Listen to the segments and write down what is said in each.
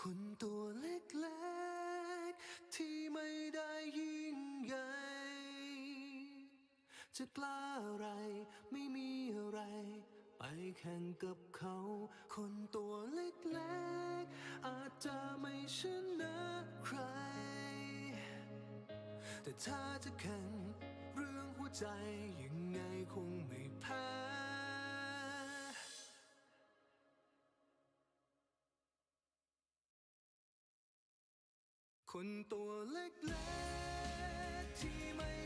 คนตัวเล็กๆ ที่ไม่ได้ยิ่งใหญ่ จะกล้าอะไรไม่มีอะไร ไปแข่งกับเขาคนตัวเล็กๆ อาจจะไม่ชนะใคร แต่ถ้าจะแข่งเรื่องหัวใจยังไงคงไม่แพ้ คนตัวเล็กๆที่ไม่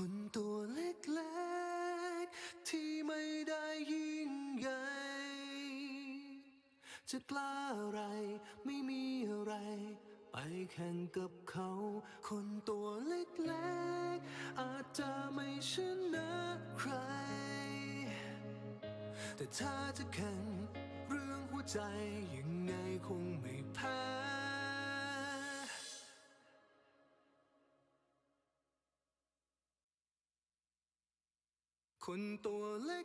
คนตัวเล็กๆ ที่ไม่ได้ยิ่งใหญ่จะกล้าอะไรไม่มีอะไร ไปแข่งกับเขาคนตัวเล็กๆ อาจจะไม่ชนะใคร แต่ถ้าจะแข่งเรื่องหัวใจยังไงคงไม่แพ้ คนตัวเล็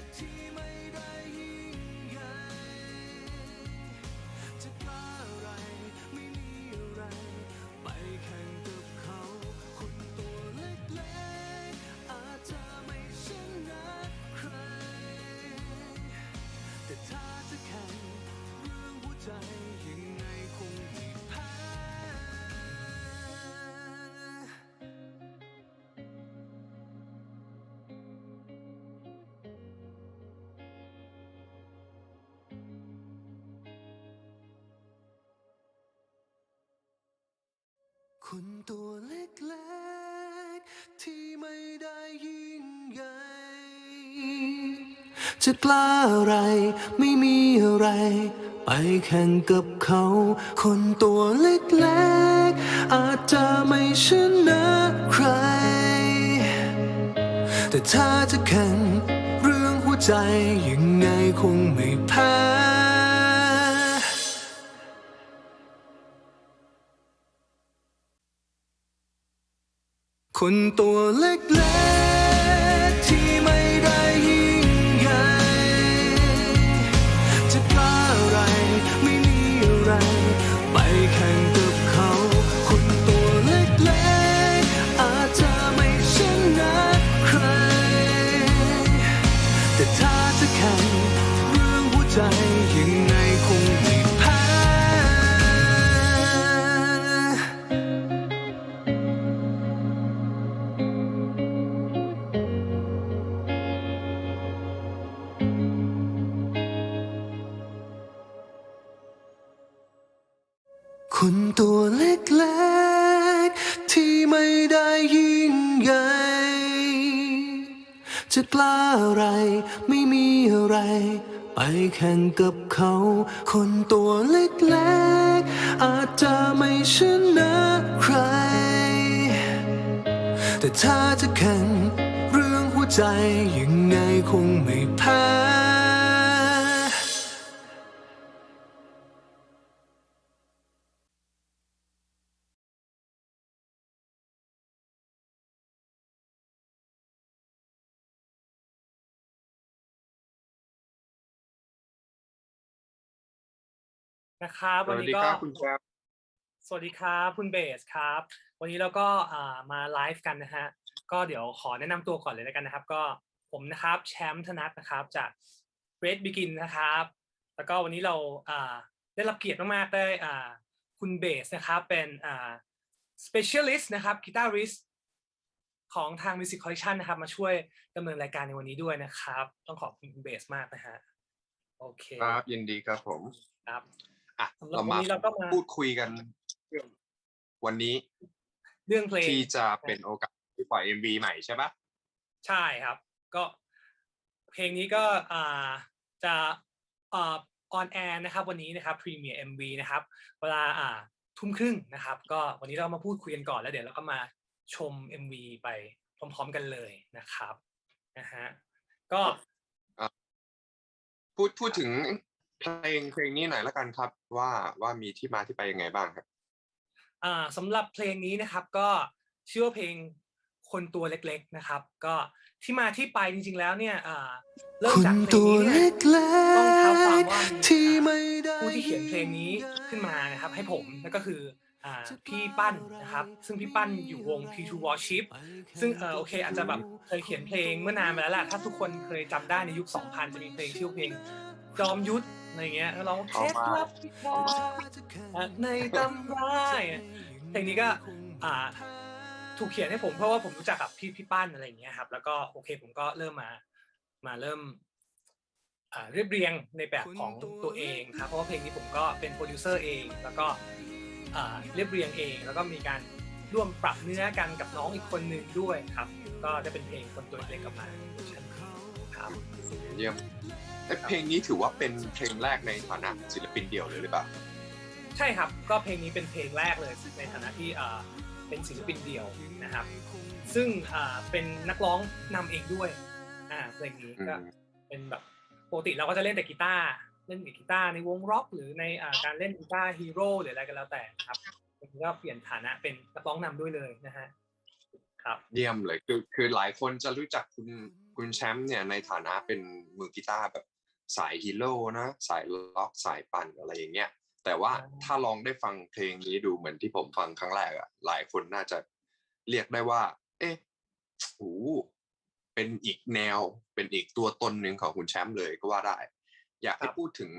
กๆที่ไม่ได้ยิ่งใหญ่จะกล้าอะไรไม่มีอะไร ไปแข่งกับเขา คนตัวเล็กๆอาจจะไม่ชนะใคร แต่ถ้าจะแข่งเรื่องหัวใจยัง คนตัวเล็กๆ ที่ไม่ได้ยิ่งใหญ่ จะกล้าอะไรไม่มีอะไร ไปแข่งกับเขา คนตัวเล็กๆ อาจจะไม่ชนะใคร แต่ถ้าจะแข่งเรื่องหัวใจยังไงคงไม่แพ้ คนตัวเล็ แข่งกับเขา คนตัวเล็กๆ อาจจะไม่ชนะใคร แต่ถ้าจะแข่งเรื่องหัวใจยังไงคงไม่แพ้ นะครับสวันวัสนี้ดีก็ครับคุณแชมป์สวัสดีครับคุณเบสครับ วันนี้เราก็อ่ามาไลฟ์กันนะฮะก็เดี๋ยวขอแนะนำตัวก่อนเลยแล้วกันนะครับ ก็ผมนะครับแชมป์ธนัทนะครับจาก Red Begin นะครับ แล้วก็วันนี้เราอ่าได้รับเกียรติมากๆได้อ่าคุณเบสนะครับเป็นอ่า specialist นะครับ guitarist ของทาง Music Collection นะครับมาช่วยดำเนินรายการในวันนี้ด้วยนะครับ ต้องขอบคุณคุณเบสมากนะฮะโอเคครับยินดีครับผมครับ อะสำหรับเราวันมานี้เราก็มาพูดคุยกันเรื่องวันนี้ เรื่องเพลงที่จะเป็นโอกาสที่ปล่อย MV ใหม่ใช่ปะใช่ครับ ก็เพลงนี้ก็อ่าจะอ่าออนแอร์นะครับ วันนี้นะครับพรีเมียร์ MV นะครับ เวลาอ่าทุ่มครึ่งนะครับ ก็วันนี้เรามาพูดคุยกันก่อนแล้วเดี๋ยวเราก็มาชม MV ไปพร้อม ๆ กันเลยนะครับนะฮะก็พูดพูดถึง เพลงเพลงนี้หน่อยละกันครับว่าว่ามีที่มาที่ไปยังไงบ้างครับอ่าสำหรับเพลงนี้นะครับก็ชื่อว่าเพลงคนตัวเล็กๆนะครับ ก็ที่มาที่ไปจริงๆแล้วเนี่ยอ่าเริ่มคนจากเพลงตัวนี้เนี่ยเล็กต้องเท้าความว่ามีๆที่ไม่ได้ผู้ที่เขียนเพลงนี้ขึ้นมานะครับ ให้ผมนั่นก็คืออ่าพี่ปั้นนะครับ ซึ่งพี่ปั้นอยู่วง P2 Worship ซึ่งเออโอเค อาจจะแบบเคยเขียนเพลงเมื่อนานมาแล้วแหละถ้าทุกคนเคยจำได้ในยุค 2000 จะมีเพลงชื่อเพลงจอมยุทธ อะไรเงี้ยแล้วร้องเคเอาล็ดมาลับที่พอในตำราเนี่ยเพลงนี้ก็อ่าถูกเขียนให้ผมเพราะว่าผมรู้จักกับพี่พี่ปั้นอะไรอย่างเงี้ยครับแล้วก็โอเคผมก็เริ่มมามาเริ่มอ่าเรียบเรียงในแบบของตัวเองครับเพราะว่าเพลงนี้ผมก็เป็นโปรดิวเซอร์เอง แล้วก็อ่าเรียบเรียงเอง แล้วก็มีการร่วมปรับเนื้อกันกับน้องอีกคนหนึ่งด้วยครับ ก็จะเป็นเพลงคนตัวเล็กๆกลับมาเวอร์ชันนี้ครับเยี่ยม เอ๊ะเพลงนี้ถือว่าเป็นเพลงแรกในฐานะศิลปินเดี่ยวเลยหรือเปล่าใช่ครับก็เพลงนี้เป็นเพลงแรกเลยในฐานะที่อ่าเป็นศิลปินเดี่ยวนะครับ ซึ่งอ่าเป็นนักร้องนำเองด้วยอ่าเพลงนี้ก็อืมเป็นแบบปกติเราก็จะเล่นแต่กีตาร์เล่นแต่กีตาร์ในวงร็อก หรือในอ่าการเล่นกีตาร์ฮีโร่หรืออะไรก็แล้วแต่ครับเพลงนี้ก็เปลี่ยนฐานะเป็นนักร้องนำด้วยเลยนะฮะครับเยี่ยมเลยคือคือหลายคนจะรู้จักคุณคุณแชมป์เนี่ยในฐานะเป็นมือกีตาร์แบบ สายฮีโร่นะ สายล็อกสายปั่นอะไรอย่างเงี้ยแต่ว่าอ่าถ้าลองได้ฟังเพลงนี้ดูเหมือนที่ผมฟังครั้งแรกอะหลายคนน่าจะเรียกได้ว่า เอ๊ะโอ้เป็นอีกแนวเป็นอีกตัวตนหนึ่งของคุณแชมป์เลยก็ว่าได้ อยากให้พูดถึง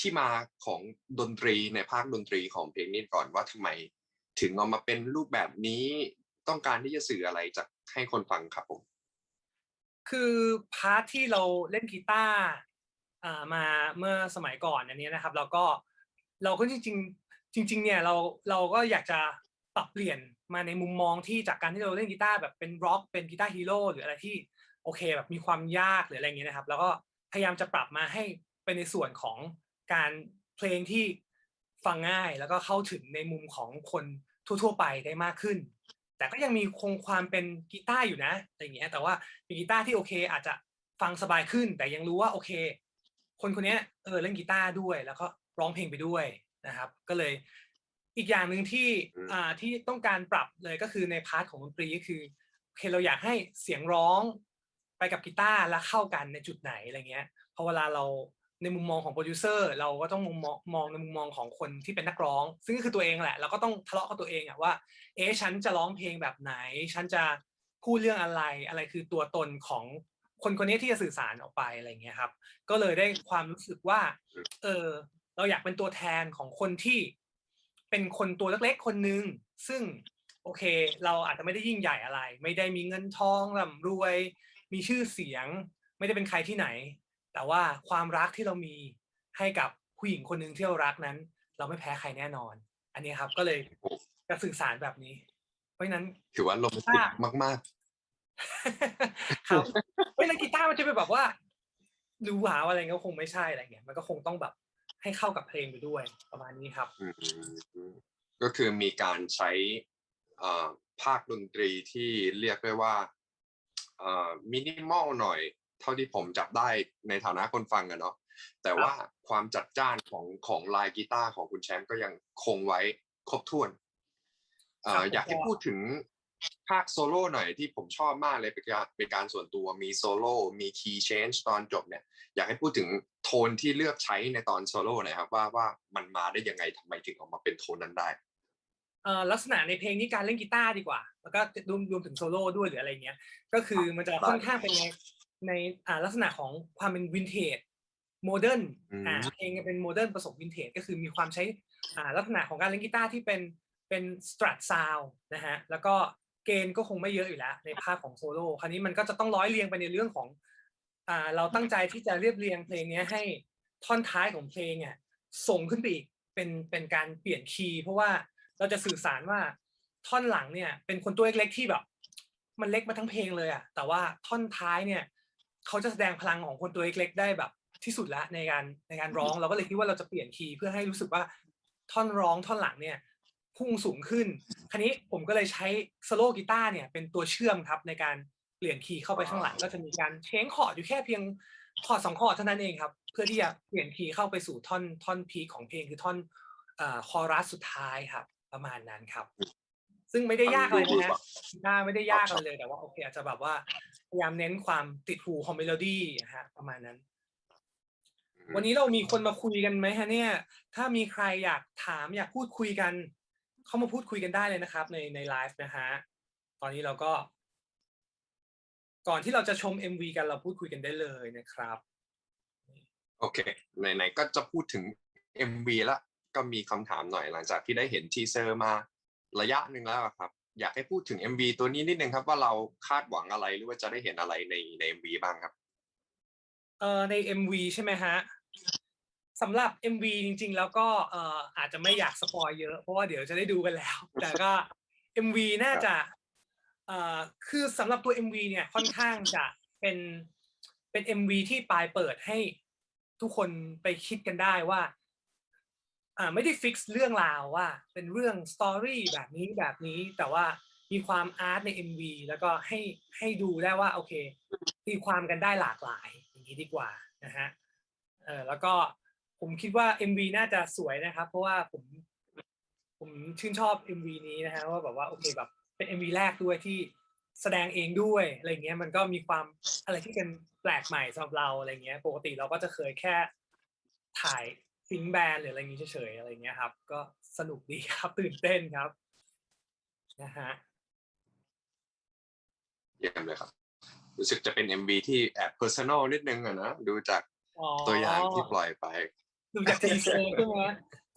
ที่มาของดนตรีในภาคดนตรีของเพลงนี้ก่อนว่าทำไม ถึงเอามาเป็นรูปแบบนี้ต้องการที่จะสื่ออะไรจากให้คนฟังครับผม คือพาร์ทที่เราเล่นกีตาร์มาเมื่อสมัยก่อนอันนี้นะครับ เราก็เราก็จริงๆจริงเนี่ยเราเราก็อยากจะปรับเปลี่ยนมาในมุมมองที่จากการที่เราเล่นกีตาร์แบบเป็นร็อกเป็นกีตาร์ฮีโร่หรืออะไรที่โอเคแบบมีความยากหรืออะไรเงี้ยนะครับ แล้วก็พยายามจะปรับมาให้เป็นในส่วนของการเพลงที่ฟังง่ายแล้วก็เข้าถึงในมุมของคนทั่ว ๆ ไปได้มากขึ้น แต่ก็ยังมีคงความเป็นกีตาร์อยู่นะอะไรอย่างเงี้ยแต่ว่ามีกีตาร์ที่โอเค อาจจะฟังสบายขึ้น แต่ยังรู้ว่าโอเค คนคนเนี้ยเออเล่นกีตาร์ด้วย แล้วก็ร้องเพลงไปด้วยนะครับ ก็เลยอีกอย่างหนึ่งที่อืมอ่าที่ต้องการปรับเลยก็คือในพาร์ทของดนตรีก็คือโอเคเราอยากให้เสียงร้องไปกับกีตาร์แล้วเข้ากันในจุดไหนอะไรเงี้ยพอเวลาเรา ในมุมมองของโปรดิวเซอร์เราก็ต้องมุมมองมองในมุมมองของคนที่เป็นนักร้อง ซึ่งก็คือตัวเองแหละเราก็ต้องทะเลาะกับตัวเองอะว่า เอ๊ะฉันจะร้องเพลงแบบไหน ฉันจะพูดเรื่องอะไรอะไรคือตัวตนของคนคนนี้ที่จะสื่อสารออกไปอะไรเงี้ยครับ ก็เลยได้ความรู้สึกว่า เออเราอยากเป็นตัวแทนของคนที่เป็นคนตัวเล็กๆคนนึงซึ่งโอเค เราอาจจะไม่ได้ยิ่งใหญ่อะไร ไม่ได้มีเงินทองร่ำรวย มีชื่อเสียง ไม่ได้เป็นใครที่ไหน แต่ว่าความรักที่เรามีให้กับผู้หญิงคนหนึ่งที่เรารักนั้น เราไม่แพ้ใครแน่นอน อันนี้ครับก็เลยจะสื่อสารแบบนี้ เพราะฉะนั้นถือว่าโรแมนติกอะมากครับเฮ้ยแล้วกีตาร์มันจะเป็นแบบว่าหรือหวาอะไรเงี้ยคงไม่ใช่อะไรเงี้ยมันก็คงต้องแบบให้เข้ากับเพลงไปด้วยประมาณนี้ครับๆอืมก็คือมีการใช้อ่าภาคดนตรีที่เรียกได้ว่ามินิมอลหน่อย เท่าที่ผมจับได้ในฐานะคนฟังอะเนาะแต่ว่าความจัดจ้านของของลายกีตาร์ของคุณแชมป์ก็ยังคงไว้ครบถ้วนเอ่ครัอบอยากให้ผมก็พูดถึงภาคโซโล่หน่อยที่ผมชอบมากเลยเป็นการเป็นการส่วนตัวมีโซโล่มีคีย์เชนจ์ตอนจบเนี่ย อยากให้พูดถึงโทนที่เลือกใช้ในตอนโซโล่หน่อยครับว่าว่ามันมาได้ยังไงทำไมถึงออกมาเป็นโทนนั้นได้เอ่อลักษณะในเพลงนี้การเล่นกีตาร์ดีกว่า แล้วก็รวมรวมถึงโซโล่ด้วยหรืออะไรเงี้ย ก็คือมันจะค่อนข้างเป็น ในในอ่าลักษณะของความเป็นวินเทจโมเดิร์นอืมอ่าเพลงเป็นโมเดิร์นผสมวินเทจก็คือมีความใช้อ่าลักษณะของการเล่นกีตาร์ที่เป็นเป็นสตรัทซาวนะฮะแล้วก็เกณฑ์ก็คงไม่เยอะอยู่แล้วในภาคของโซโล่คราวนี้มันก็จะต้องร้อยเรียงไปในเรื่องของอ่าเราตั้งใจที่จะเรียบเรียงเพลงเนี้ยให้ท่อนท้ายของเพลงอะส่งขึ้นไปอีกเป็นเป็นการเปลี่ยนคีย์เพราะว่าเราจะสื่อสารว่าท่อนหลังเนี่ยเป็นคนตัวเล็กๆที่แบบ มันเล็กมาทั้งเพลงเลยอะแต่ว่าท่อนท้ายเนี่ย เขาจะแสดงพลังของคนตัวเล็กๆได้แบบที่สุดละในการในการร้องเราก็เลยคิดว่าเราจะเปลี่ยนคีย์เพื่อให้รู้สึกว่าท่อนร้องท่อนหลังเนี่ยพุ่งสูงขึ้น คราวนี้ผมก็เลยใช้สโลกีตาร์เนี่ยเป็นตัวเชื่อมครับในการเปลี่ยนคีย์เข้าไปข้างหลังก็จะมีการเชงคอร์ดอยู่แค่เพียงคอร์ดสองคอร์ดเท่านั้นเองครับ เพื่อที่จะเปลี่ยนคีย์เข้าไปสู่ท่อนท่อนพีของเพลงคือท่อนคอรัสสุดท้ายครับ ประมาณนั้นครับ ซึ่งไม่ได้ยากอะไรนะฮะกีตาร์ไม่ได้ยากอะไรเลยแต่ว่าโอเคอาจจะแบบว่าพยายามเน้นความติดหูของเมโลดี้นะฮะประมาณนั้น วันนี้เรามีคนมาคุยกันไหมฮะเนี่ย ถ้ามีใครอยากถามอยากพูดคุยกัน เข้ามาพูดคุยกันได้เลยนะครับ ในในไลฟ์นะฮะตอนนี้เราก็ ก่อนที่เราจะชม MV กันเราพูดคุยกันได้เลยนะครับโอเคไหนๆก็จะพูดถึง MV ละก็มีคำถามหน่อยหลังจากที่ได้เห็นทีเซอร์มา ระยะหนึ่งแล้วอะครับ อยากให้พูดถึง MV ตัวนี้นิดนึงครับ ว่าเราคาดหวังอะไรหรือว่าจะได้เห็นอะไรในใน MV บ้างครับเอ่อใน MV ใช่ไหมฮะสำหรับ MV จริง ๆ แล้วก็เอ่ออาจจะไม่อยากสปอยเยอะเพราะว่าเดี๋ยวจะได้ดูกันแล้ว แต่ก็ MV น่าจะเอ่อคือสำหรับตัว MV เนี่ยค่อนข้างจะเป็นเป็น MV ที่ปลายเปิดให้ทุกคนไปคิดกันได้ว่า อ่าไม่ได้ฟิกซ์เรื่องราวว่า เป็นเรื่องสตอรี่แบบนี้แบบนี้แต่ว่ามีความอาร์ตใน MV แล้วก็ให้ให้ดูได้ว่าโอเคตีความกันได้หลากหลายอย่างนี้ดีกว่านะฮะเออแล้วก็ผมคิดว่า MV น่าจะสวยนะครับ เพราะว่าผมผมชื่นชอบ MV นี้นะฮะว่าแบบว่าโอเคแบบเป็น MV แรกด้วยที่แสดงเองด้วยอะไรเงี้ยมันก็มีความอะไรที่เป็นแปลกใหม่สำหรับเราอะไรเงี้ย ปกติเราก็จะเคยแค่ถ่าย ซิงค์แบนหรืออะไรอย่างนี้เฉยๆอะไรเงี้ยครับ ก็สนุกดีครับตื่นเต้นครับนะฮะเยี่ยมเลยครับ รู้สึกจะเป็น MV ที่แอบ personal นิดนึงอะนะดูจากอ๋อตัวอย่างที่ปล่อยไปดูจากทีเซอร์ใช่ไหม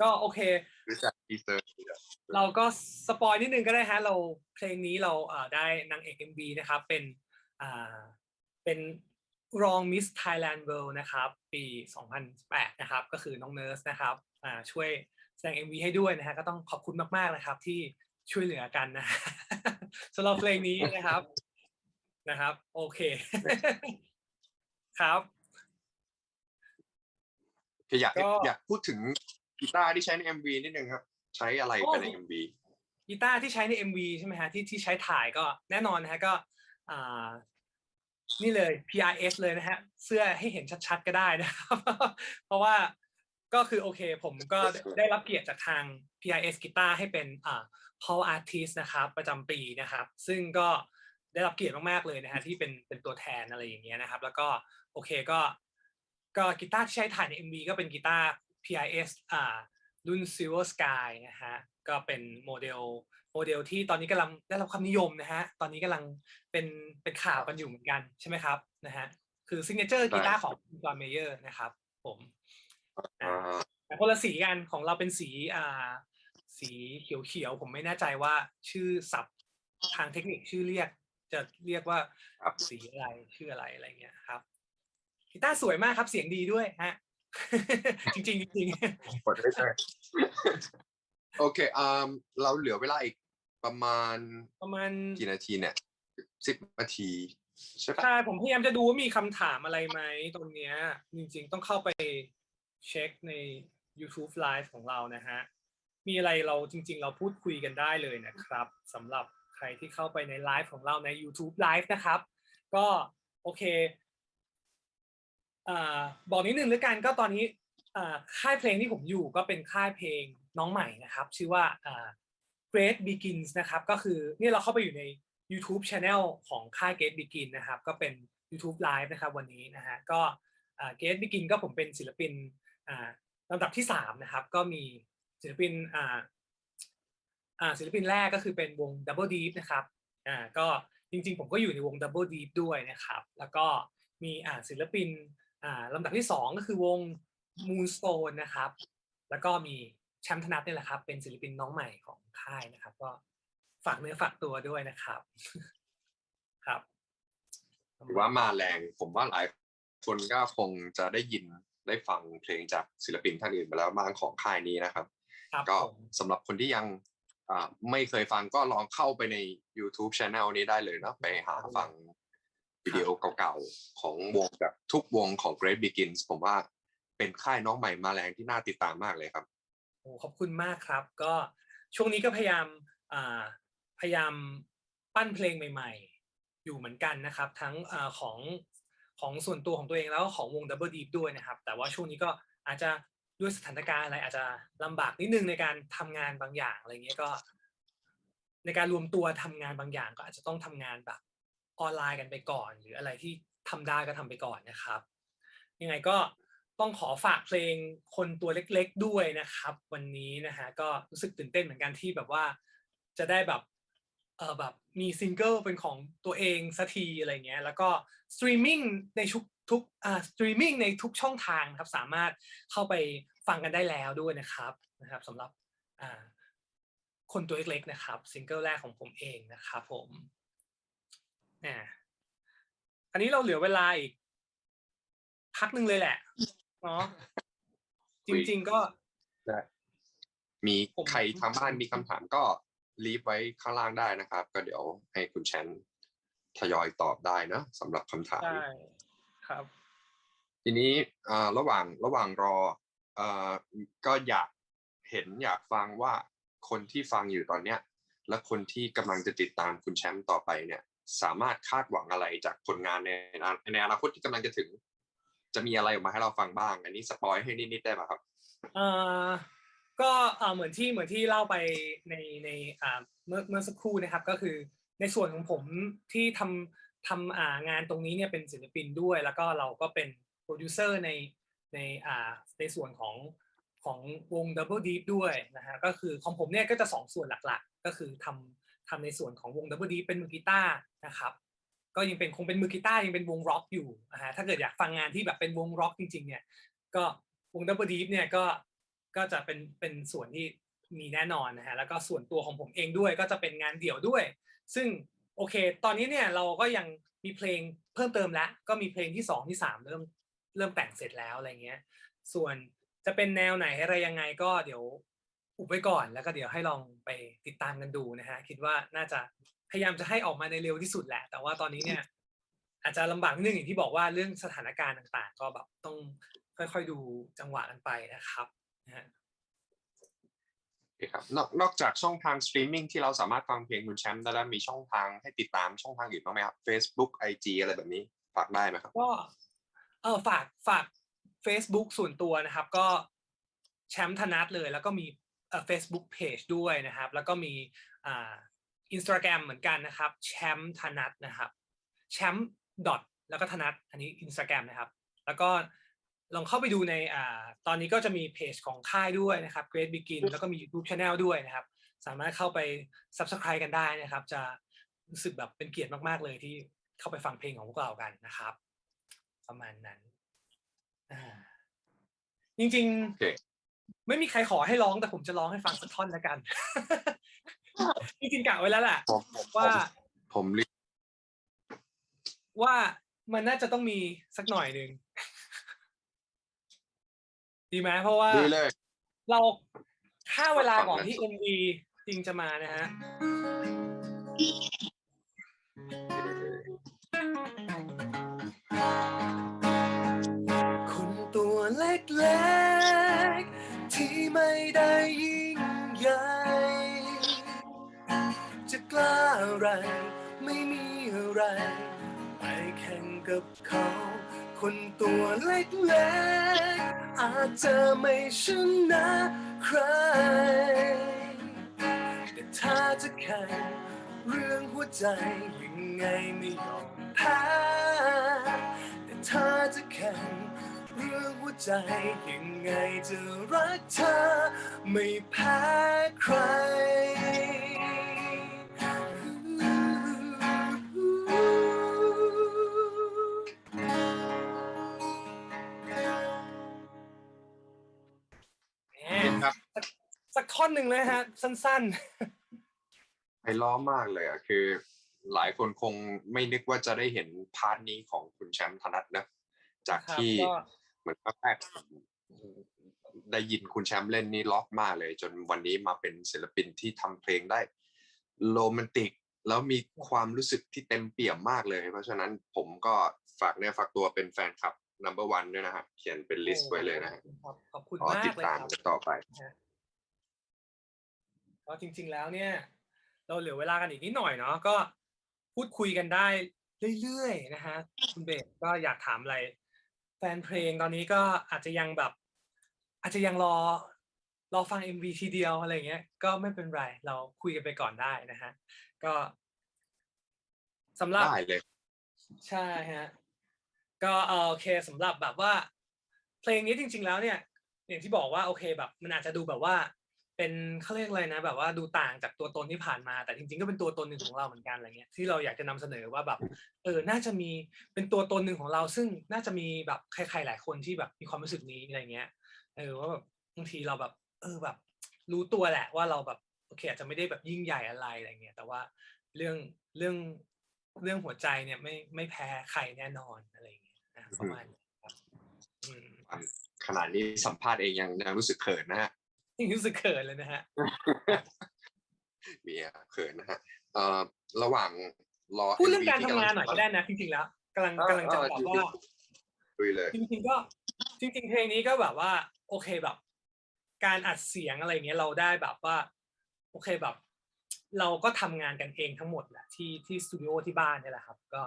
ก็โอเคดูจากทีเซอร์เราก็สปอยนิดนึงก็ได้ฮะเราเพลงนี้เราอ่าได้นางเอก MV นะครับ เป็นอ่าเป็น รองมิสไทยแลนด์เวิลด์นะครับปี 2008 นะครับ ก็คือน้องเนิร์สนะครับอ่าช่วยแสดง MV ให้ด้วยนะฮะก็ต้องขอบคุณมากๆนะครับ ที่ช่วยเหลือกันนะสำหรับเพลงนี้นะครับนะครับ โอเคครับคืออยากให้ก็อยากพูดถึงกีตาร์ที่ใช้ใน MV นิดนึงครับ ใช้อะไรกันในโอ้ MV กีตาร์ที่ใช้ใน MV ใช่ไหมฮะที่ที่ใช้ถ่ายก็แน่นอนนะฮะก็อ่า นี่เลย PRS เลยนะฮะ เสื้อให้เห็นชัดๆก็ได้นะครับ เพราะว่าก็คือโอเค ผมก็ได้รับเกียรติจากทาง PRS กีตาร์ให้เป็นอ่า Paul Artist นะครับ ประจำปีนะครับ ซึ่งก็ได้รับเกียรติมากๆเลยนะฮะที่เป็นเป็นตัวแทนอะไรอย่างเงี้ยนะครับ แล้วก็โอเคก็ ก็กีตาร์ที่ใช้ถ่ายใน MV ก็เป็นกีตาร์ PRS อ่ารุ่น Silver Sky นะฮะก็เป็นโมเดล โมเดลที่ตอนนี้กำลังได้รับความนิยมนะฮะ ตอนนี้กำลังเป็นเป็นข่าวกันอยู่เหมือนกันใช่ไหมครับนะฮะ คือซิงเกิลกีตาร์ของจอห์นเมเยอร์นะครับ ผมอ่าแต่คนละสีกันของเราเป็นสีอ่า สีเขียวๆผมไม่แน่ใจว่าชื่อศัพท์ทางเทคนิคชื่อเรียก จะเรียกว่าครับสีอะไรชื่ออะไรอะไรเงี้ยครับกีตาร์สวยมากครับเสียงดีด้วยฮะ จริงๆจริงกดไม่ได้โอเคอ่าเราเหลือเวลาอีก ประมาณๆประมาณกี่นาทีเนี่ยสิบนาทีใช่ปะใช่ผมพยายามจะดูว่ามีคำถามอะไรไหมตรงเนี้ย จริงๆต้องเข้าไปเช็คใน YouTube Live ของเรานะฮะ มีอะไรเราจริง ๆ เราพูดคุยกันได้เลยนะครับสำหรับใครที่เข้าไปในไลฟ์ของเราใน YouTube Live นะครับ ก็โอเคอ่าบอกนิดนึงแล้วกันก็ตอนนี้อ่าค่ายเพลงที่ผมอยู่ก็เป็นค่ายเพลงน้องใหม่นะครับ ชื่อว่าอ่า Great Begins นะครับ ก็คือนี่เราเข้าไปอยู่ใน YouTube Channel ของค่าย Great Begin นะครับ ก็เป็น YouTube Live นะครับวันนี้นะฮะก็อ่า Great Begin ก็ผมเป็นศิลปินอ่าลำดับที่3นะครับก็มีศิลปินอ่าศิลปินแรกก็คือเป็นวง Double Deep นะครับอ่าก็จริงๆ ผมก็อยู่ในวง Double Deep ด้วยนะครับ แล้วก็มีอ่าศิลปินอ่าลำดับที่ 2 ก็คือวง Moonstone นะครับ แล้วก็มี แชมป์ธนัทนี่แหละครับ เป็นศิลปินน้องใหม่ของค่ายนะครับ ก็ฝากเนื้อฝากตัวด้วยนะครับ ครับถือว่ามาแรงผมว่าหลายคนก็คงจะได้ยินได้ฟังเพลงจากศิลปินท่านอื่นไปแล้วบ้างของค่ายนี้นะครับครับก็ผมสำหรับคนที่ยังอ่าไม่เคยฟังก็ลองเข้าไปใน YouTube Channel นี้ได้เลยเนาะไปหาฟังวิดีโอเก่าๆ ของวงแบบทุกวงของ Great Begins ผมว่าเป็นค่ายน้องใหม่มาแรงที่น่าติดตามมากเลยครับโอ้ ขอบคุณมากครับ ก็ช่วงนี้ก็พยายามพยายามปั้นเพลงใหม่ ๆ อยู่เหมือนกันนะครับ ทั้งอของของส่วนตัวของตัวเองแล้วก็ของวง Double Deep ด้วยนะครับ แต่ว่าช่วงนี้ก็อาจจะด้วยสถานการณ์อะไรอาจจะลำบากนิดนึงในการทำงานบางอย่างอะไรเงี้ยก็ ในการรวมตัวทำงานบางอย่าง ก็อาจจะต้องทำงานแบบออนไลน์กันไปก่อน หรืออะไรที่ทำได้ก็ทำไปก่อนนะครับ ยังไงก็ ต้องขอฝากเพลงคนตัวเล็กๆด้วยนะครับ วันนี้นะฮะก็รู้สึกตื่นเต้นเหมือนกันที่แบบว่าจะได้แบบเออแบบมีซิงเกิลเป็นของตัวเองสักทีอะไรเงี้ยแล้วก็สตรีมมิ่งในทุกทุกอ่าสตรีมมิ่งในทุกช่องทางครับสามารถเข้าไปฟังกันได้แล้วด้วยนะครับนะครับสำหรับอ่าคนตัวเล็กๆนะครับซิงเกิลแรกของผมเองนะครับผมอ่อันนี้เราเหลือเวลาอีกพักหนึ่งเลยแหละ เนาะจริง ๆ ก็มีผมใครทางบ้านมีคำถามก็รีบไว้ข้างล่างได้นะครับ ก็เดี๋ยวให้คุณแชนทยอยตอบได้นะสำหรับคำถามใช่ครับ ทีนี้อ่าระหว่างระหว่างรออ่าก็อยากเห็นอยากฟังว่าคนที่ฟังอยู่ตอนเนี้ย และคนที่กำลังจะติดตามคุณแชมป์ต่อไปเนี่ย สามารถคาดหวังอะไรจากผลงานในในอนาคตที่กำลังจะถึง จะมีอะไรออกมาให้เราฟังบ้าง อันนี้สปอยให้นิดๆได้ไหมครับเอ่อก็เอ่อเหมือนที่เหมือนที่เล่าไปในในอ่าเมื่อเมื่อสักครู่นะครับ ก็คือในส่วนของผมที่ทำทำอ่างานตรงนี้เนี่ยเป็นศิลปินด้วย แล้วก็เราก็เป็นโปรดิวเซอร์ในในอ่าในส่วนของของวง Double Deep ด้วยนะฮะก็คือของผมเนี่ยก็จะสองส่วนหลักๆ ก็คือทำทำในส่วนของวง Double Deep เป็นมือกีตาร์นะครับ ก็ยังเป็นคงเป็นมือกีตาร์ยังเป็นวงร็อกอยู่นะฮะถ้าเกิดอยากฟังงานที่แบบเป็นวงร็อกจริงๆเนี่ยก็วง Double Deep เนี่ยก็ก็จะเป็นเป็นส่วนที่มีแน่นอนนะฮะแล้วก็ส่วนตัวของผมเองด้วยก็จะเป็นงานเดี่ยวด้วย ซึ่งโอเค ตอนนี้เนี่ยเราก็ยังมีเพลงเพิ่มเติมแล้วก็มีเพลงที่สองที่สามเริ่มเริ่มแต่งเสร็จแล้วอะไรเงี้ย ส่วนจะเป็นแนวไหนอะไรยังไงก็เดี๋ยวอุบไว้ก่อนแล้วก็เดี๋ยวให้ลองไปติดตามกันดูนะฮะคิดว่าน่าจะ พยายามจะให้ออกมาในเร็วที่สุดแหละ แต่ว่าตอนนี้เนี่ย อาจจะลำบากนิดนึงอย่างที่บอกว่าเรื่องสถานการณ์ต่าง ๆ ก็แบบต้องค่อยๆดูจังหวะกันไปนะครับนะฮะโอเคครับนอกนอกจากช่องทางสตรีมมิ่งที่เราสามารถฟังเพลงคุณแชมป์ได้แล้วมีช่องทางให้ติดตามช่องทางอื่นบ้างไหมครับ Facebook IG อะไรแบบนี้ฝากได้ไหมครับ ก็เออฝากฝาก Facebook ส่วนตัวนะครับ ก็แชมป์ธนัทเลย แล้วก็มีเอ่อ Facebook Page ด้วยนะครับ แล้วก็มีอ่า อินสตาแกรมเหมือนกันนะครับแชมป์ธนัทนะครับแชมป์ดอทแล้วก็ธนัทอันนี้อินสตาแกรมนะครับ แล้วก็ลองเข้าไปดูในอ่าตอนนี้ก็จะมีเพจของค่ายด้วยนะครับ Great Begin แล้วก็มี YouTube Channel ด้วยนะครับ สามารถเข้าไป Subscribe กันได้นะครับ จะรู้สึกแบบเป็นเกียรติมาก ๆ เลยที่เข้าไปฟังเพลงของพวกเรากันนะครับ ประมาณนั้นอ่าจริงโอเคๆไม่มีใครขอให้ร้องแต่ผมจะร้องให้ฟังสักท่อนแล้วกัน จริงๆกะไว้แล้วแหละผมผมว่า ผมรีบว่ามันน่าจะต้องมีสักหน่อยหนึ่งดีไหมเพราะว่าดูเลย เราค่าเวลาก่อนฟังนะที่ MV จริงจะมานะฮะ คนตัวเล็กๆที่ไม่ได้ยิ่ง ลาอะไร ไม่มีอะไร ไปแข่งกับเขา คนตัวเล็กๆอาจจะไม่ชนะใคร แต่ถ้าจะแข่งเรื่องหัวใจยังไงไม่ยอมแพ้แต่ถ้าจะแข่งเรื่องหัวใจยังไงจะรักเธอ ไม่แพ้ใคร สักท่อนหนึ่งเลยฮะ สั้นไพเราะมากเลยอะคือ หลายคนคงไม่นึกว่าจะได้เห็นพาร์ทนี้ของคุณแชมป์ธนัทนะ จากๆครับที่ก็เหมือนแรกได้ยินคุณแชมป์เล่นนี่ล็อกมากเลย จนวันนี้มาเป็นศิลปินที่ทำเพลงได้โรแมนติก แล้วมีความรู้สึกที่เต็มเปี่ยมมากเลย เพราะฉะนั้นผมก็ฝากเนื้อฝากตัวเป็นแฟนคลับ number one ด้วยนะฮะเขียนเป็นลิสต์ไว้เลยนะฮะครับขอบคุณขอมากติดเลยตามครับ กันต่อไป ก็จริง ๆ แล้วเนี่ย เราเหลือเวลากันอีกนิดหน่อยเนาะก็พูดคุยกันได้เรื่อยๆนะฮะคุณเบสก็อยากถามอะไร แฟนเพลงตอนนี้ก็อาจจะยังแบบ อาจจะยังรอรอฟัง MV ทีเดียวอะไรเงี้ย ก็ไม่เป็นไรเราคุยกันไปก่อนได้นะฮะก็สำหรับได้เลย ใช่ฮะก็เอ่อโอเคสำหรับแบบว่า เพลงนี้จริง ๆ แล้วเนี่ย อย่างที่บอกว่าโอเคแบบ มันอาจจะดูแบบว่า เป็นเขาเรียกอะไรนะ แบบว่าดูต่างจากตัวตนที่ผ่านมา แต่จริงๆก็เป็นตัวตนหนึ่งของเราเหมือนกันอะไรเงี้ยที่เราอยากจะนำเสนอว่าแบบเออน่าจะมีเป็นตัวตนหนึ่งของเรา ซึ่งน่าจะมีแบบใครๆหลายคนที่แบบมีความรู้สึกนี้อะไรเงี้ยเออว่าแบบบางทีเราแบบเออแบบ รู้ตัวแหละว่าเราแบบโอเคอาจจะไม่ได้แบบยิ่งใหญ่อะไรอะไรเงี้ยแต่ว่าเรื่องเรื่องเรื่องหัวใจเนี่ยไม่ไม่แพ้ใครแน่นอนอะไรอย่างเงี้ยนะประมาณนี้ครับอืมขนาดนี้สัมภาษณ์เองยังยังรู้สึกเขินนะฮะยัง รู้สึกเขินเลยนะฮะเมียเขินนะฮะเอ่อระหว่างรอพูดเรื่อง MV การที่ทำกำลังานหน่อยก็ได้นะจริงๆแล้วกำลังกำลังจะบอกว่าคุยเลยจริงๆก็ จริง ๆ เพลงนี้ก็แบบว่า โอเคแบบ การอัดเสียงอะไรเงี้ยเราได้แบบว่า โอเคแบบ เราก็ทำงานกันเองทั้งหมดแหละที่ที่สตูดิโอที่บ้านเนี่ยแหละครับ ก็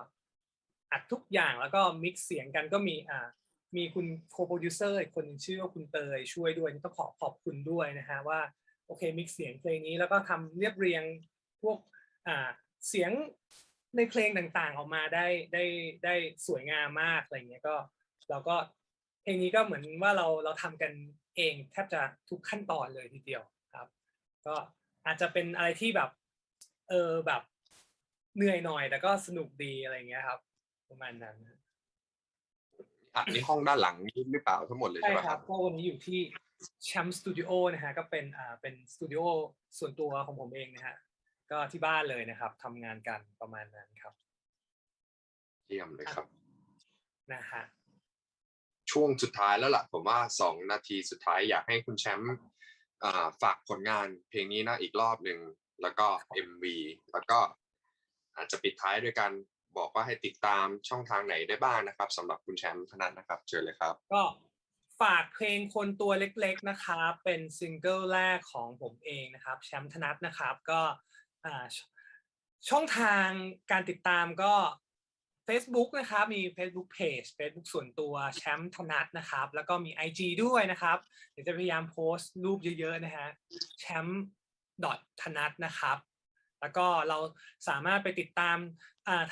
อัดทุกอย่างแล้วก็มิกซ์เสียงกันก็มีอ่า มีคุณโคโปรดิวเซอร์อีกคนชื่อว่าคุณเตยช่วยด้วยต้องขอขอบคุณด้วยนะฮะว่าโอเคมิกเสียงเพลงนี้แล้วก็ทำเรียบเรียงพวกอ่าเสียงในเพลงต่างๆออกมาได้ได้ได้สวยงามมากอะไรเงี้ยก็เราก็เพลงนี้ก็เหมือนว่าเราเราทำกันเองแทบจะทุกขั้นตอนเลยทีเดียวครับ ก็อาจจะเป็นอะไรที่แบบเออแบบเหนื่อยหน่อยแต่ก็สนุกดีอะไรเงี้ยครับ ประมาณนั้น อัดในห้องด้านหลังนี้หรือเปล่าทั้งหมดเลยใช่ใช่ไหมคครัรับบก็วันนี้อยู่ที่แชมป์สตูดิโอนะฮะก็เป็นอ่าเป็นสตูดิโอส่วนตัวของผมเองนะฮะก็ที่บ้านเลยนะครับทำงานกันประมาณนั้นครับ เยี่ยมเลยครับนะฮะช่วงสุดท้ายแล้วล่ะผมว่าสองนาทีสุดท้ายอยากให้คุณแชมป์อ่าฝากผลงานเพลงนี้นะอีกรอบหนึ่งแล้วก็ MV แล้วก็อาจจะปิดท้ายด้วยการ บอกว่าให้ติดตามช่องทางไหนได้บ้างนะครับสำหรับคุณแชมป์ธนัทนะครับ เชิญเลยครับ ก็ฝากเพลงคนตัวเล็กๆนะครับเป็นซิงเกิลแรกของผมเองนะครับ แชมป์ธนัทนะครับก็อ่าชช่องทางการติดตามก็ Facebook นะครับมี Facebook Page Facebook ส่วนตัวแชมป์ธนัทนะครับ แล้วก็มี IG ด้วยนะครับ เดี๋ยวจะพยายามโพสต์รูปเยอะๆนะฮะแชมป์ดอทธนัทนะครับ แล้วก็เราสามารถไปติดตาม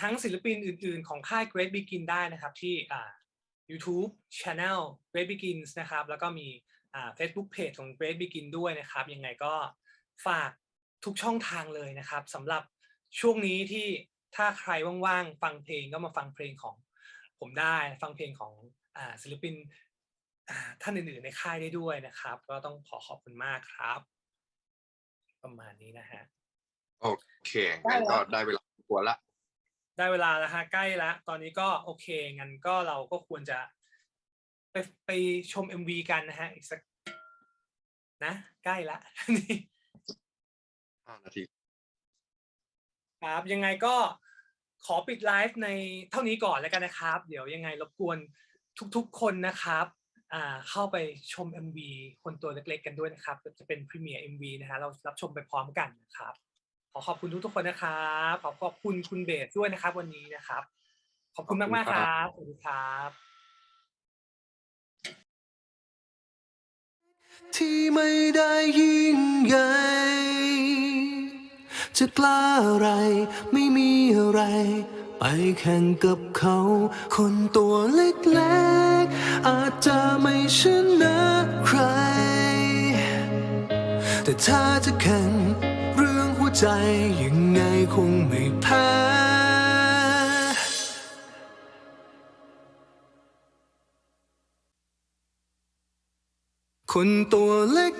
ทั้งศิลปินอื่น ๆ ของค่าย Great Begin ได้นะครับที่ YouTube Channel Great Begins นะครับ แล้วก็มี Facebook Page ของ Great Begin ด้วยนะครับ ยังไงก็ฝากทุกช่องทางเลยนะครับสำหรับช่วงนี้ที่ถ้าใครว่างๆ ฟังเพลงก็มาฟังเพลงของผมได้ฟังเพลงของศิลปินท่านอื่นๆ ในค่ายได้ด้วยนะครับ ก็ต้องขอขอบคุณมากครับ ประมาณนี้นะฮะ โอเคงั้นก็ได้เวลาตัวละ ได้เวลาแล้วฮะใกล้แล้วตอนนี้ก็โอเคงั้นก็เราก็ควรจะ ไปไปชม MV กันนะฮะอีกสักนะใกล้ละนี่ห้านาทีครับยังไงก็ขอปิดไลฟ์ในเท่านี้ก่อนแล้วกันนะครับ เดี๋ยวยังไงรบกวนทุกๆคนนะครับอ่าเข้าไปชม MV คนตัวเล็กๆกันด้วยนะครับ จะเป็นพรีเมียร์ MV นะฮะเรารับชมไปพร้อมกันนะครับ ขอขอบคุณทุกๆคนนะครับขอขอบคุณคุณเบสด้วยนะครับ วันนี้นะครับ ขอบคุณขอบคุณมากๆคครัรับบสวัสดีครับที่ไม่ได้ยิ่งใหญ่จะกล้าอะไรไม่มีอะไร ไปแข่งกับเขา คนตัวเล็กๆ อาจจะไม่ชนะใคร แต่ถ้าจะแข่งเรื่องหัว ใจยังไงคงไม่แพ้คนตัวเล็ก